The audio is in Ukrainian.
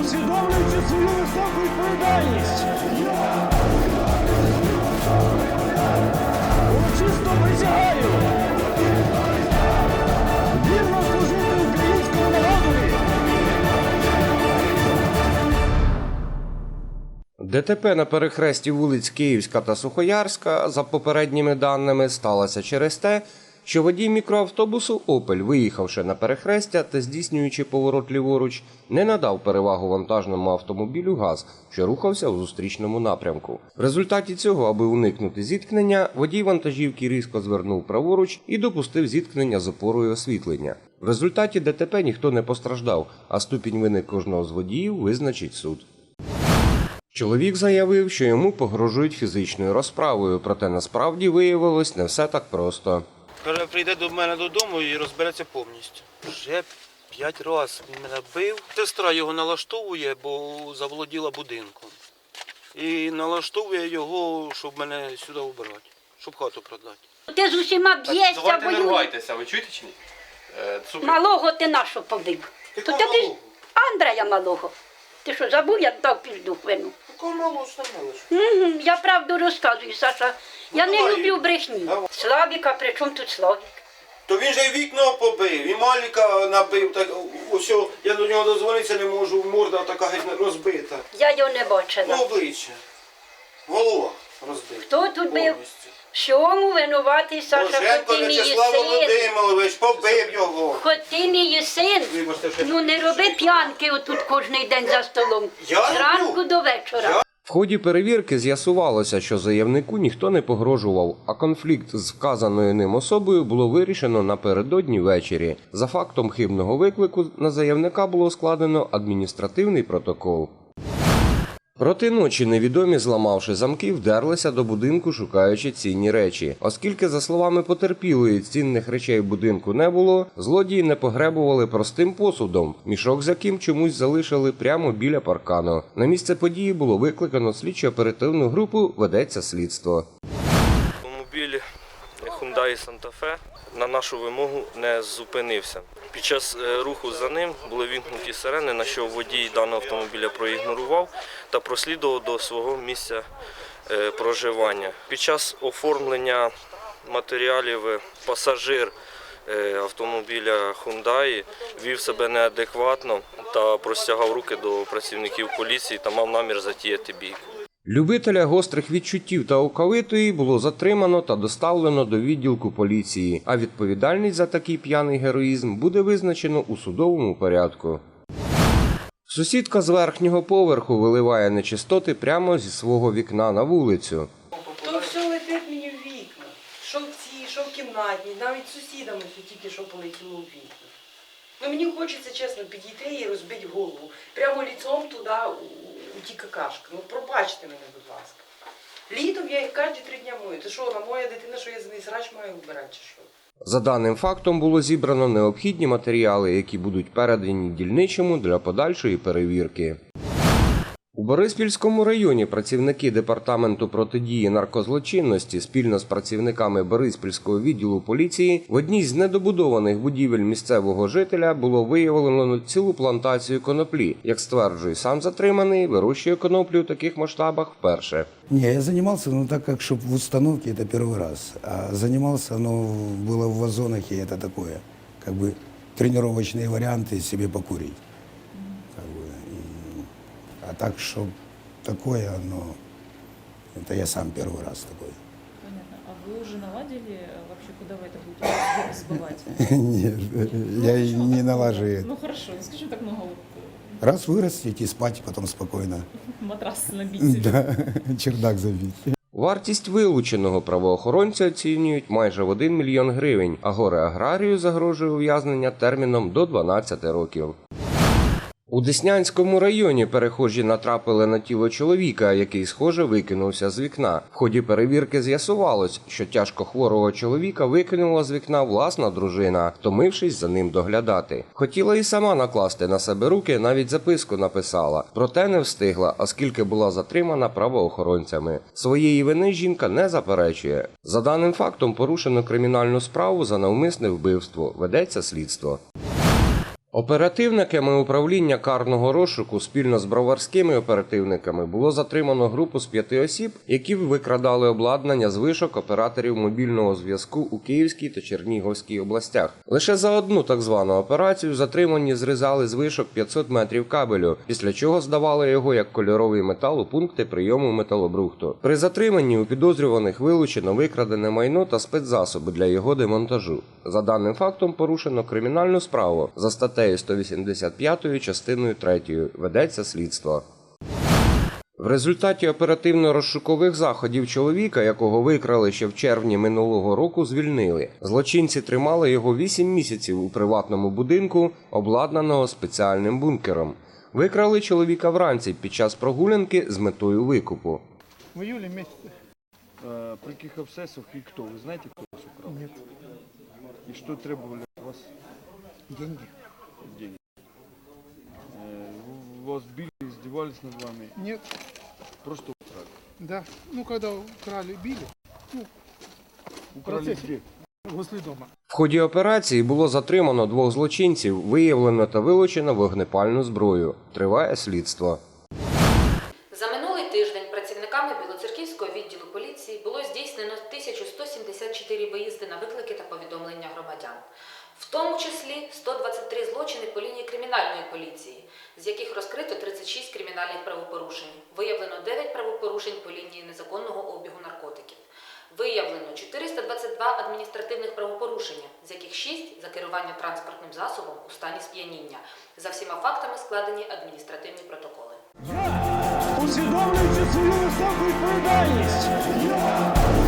усвідомлюючи свою високу відповідальність. Урочисто присягаю. Вірно служити українському народові. ДТП на перехресті вулиць Київська та Сухоярська, за попередніми даними, сталося через те, що водій мікроавтобусу Опель, виїхавши на перехрестя та здійснюючи поворот ліворуч, не надав перевагу вантажному автомобілю ГАЗ, що рухався у зустрічному напрямку. В результаті цього, аби уникнути зіткнення, водій вантажівки різко звернув праворуч і допустив зіткнення з опорою освітлення. В результаті ДТП ніхто не постраждав, а ступінь вини кожного з водіїв визначить суд. Чоловік заявив, що йому погрожують фізичною розправою, проте насправді виявилось не все так просто. Прийде до мене додому і розбереться повністю. Вже п'ять разів він мене бив. Сестра його налаштовує, бо заволоділа будинком. І налаштовує його, щоб мене сюди вбирати, щоб хату продати. Ти з усіма б'єшся, Давайте не воюєш. ругайтеся, ви чуєте чи ні? Е. Малого ти нащо побив? То Якого ж малого? Андрея малого. Ти що, забув, як дав пізду хвину? Такого мало становиш. Угу, я правду розказую, Саша. Я не давай. люблю брехні. Давай. Славіка, при чому тут Славік? То він же й вікно побив, і маліка набив. Так ось я до нього дозвонитися не можу, морда така геть розбита. Я його не бачила. Ну, обличчя. Голова розбита. Хто тут бив? Повністю. Чому винуватий Саша, Боженко ти мій В'ячеслав син? Володимирович побив його. Ти син. Вибачте, що- Ну не роби п'янки отут кожний день за столом. Я З ранку до вечора. В ході перевірки з'ясувалося, що заявнику ніхто не погрожував, а конфлікт з вказаною ним особою було вирішено напередодні ввечері. За фактом хибного виклику на заявника було складено адміністративний протокол. Проти ночі невідомі, зламавши замки, вдерлися до будинку, шукаючи цінні речі. Оскільки, за словами потерпілої, цінних речей будинку не було, злодії не погребували простим посудом, мішок з яким чомусь залишили прямо біля паркану. На місце події було викликано слідчо-оперативну групу, ведеться слідство. Hyundai Santa Fe на нашу вимогу не зупинився. Під час е, руху за ним були вімкнуті сирени, на що водій даного автомобіля проігнорував та прослідував до свого місця е, проживання. Під час оформлення матеріалів е, пасажир автомобіля Hyundai вів себе неадекватно та простягав руки до працівників поліції та мав намір затіяти бійку. Любителя гострих відчуттів та оковитої було затримано та доставлено до відділку поліції, а відповідальність за такий п'яний героїзм буде визначено у судовому порядку. Сусідка з верхнього поверху виливає нечистоти прямо зі свого вікна на вулицю. То все летить мені в вікна. Що в цій, що в кімнатній, навіть сусідам тільки що полетіло в вікна. Ну мені хочеться, чесно, підійти і розбити голову. Прямо ліцом туди, ті какашки. Ну пробачте мене, будь ласка. Літом я їх кожні три дня мою. Це що, вона моя дитина, що я за неї срач маю вбирати чи що? За даним фактом було зібрано необхідні матеріали, які будуть передані дільничому для подальшої перевірки. У Бориспільському районі працівники департаменту протидії наркозлочинності спільно з працівниками Бориспільського відділу поліції в одній з недобудованих будівель місцевого жителя було виявлено цілу плантацію коноплі. Як стверджує сам затриманий, вирощує коноплю у таких масштабах вперше. Не, я занимался, но так как чтобы в установке это первый раз. А занимался, ну, было в вазонах, и это такое, как бы тренировочные варианты себе а так, что такое, ну, это я сам первый раз такой. Понятно. А вы уже наладили э, вообще, куда вы это будете сбывать? Нет, я и не налаживаю. Ну хорошо, не скажем так много вот Раз вырастить и спать потом спокойно. э, матрас набить себе. Да, чердак забить. Вартість вилученого правоохоронця оцінюють майже в 1 мільйон гривень, а горе аграрію загрожує ув'язнення терміном до 12 років. У Деснянському районі перехожі натрапили на тіло чоловіка, який, схоже, викинувся з вікна. В ході перевірки з'ясувалось, що тяжко хворого чоловіка викинула з вікна власна дружина, втомившись за ним доглядати. Хотіла і сама накласти на себе руки, навіть записку написала, проте не встигла, оскільки була затримана правоохоронцями. Своєї вини жінка не заперечує. За даним фактом порушено кримінальну справу за навмисне вбивство. Ведеться слідство. Оперативниками управління карного розшуку спільно з броварськими оперативниками було затримано групу з п'яти осіб, які викрадали обладнання з вишок операторів мобільного зв'язку у Київській та Чернігівській областях. Лише за одну так звану операцію затримані зрізали з вишок 500 метрів кабелю, після чого здавали його як кольоровий метал у пункти прийому металобрухту. При затриманні у підозрюваних вилучено викрадене майно та спецзасоби для його демонтажу. За даним фактом порушено кримінальну справу за статтею 185 частиною 3 ведеться слідство. В результаті оперативно-розшукових заходів чоловіка, якого викрали ще в червні минулого року, звільнили. Злочинці тримали його 8 місяців у приватному будинку, обладнаного спеціальним бункером. Викрали чоловіка вранці під час прогулянки з метою викупу. В июле месяце. Э, При каких обстоятельствах и кто? Вы знаете, кто вас украл? Нет. И что требовали от вас? Деньги. Деньги. Э, Вас били, издевались над вами, Нет. просто украли. Да. Ну, когда украли, били. Украли процессе. где? Возле дома. В ході операції було затримано двох злочинців, виявлено та вилучено вогнепальну зброю. Триває слідство. За минулий тиждень працівниками Білоцерківського відділу поліції було здійснено 1174 виїзди на виклики та повідомлення громадян, в тому числі 123 злочини по лінії кримінальної поліції, з яких розкрито 36 кримінальних правопорушень, виявлено 9 правопорушень по лінії незаконного обігу наркотиків. Виявлено 422 адміністративних правопорушення, з яких 6 за керування транспортним засобом у стані сп'яніння. За всіма фактами складені адміністративні протоколи. Усвідомлюючи свою високу відповідальність. Я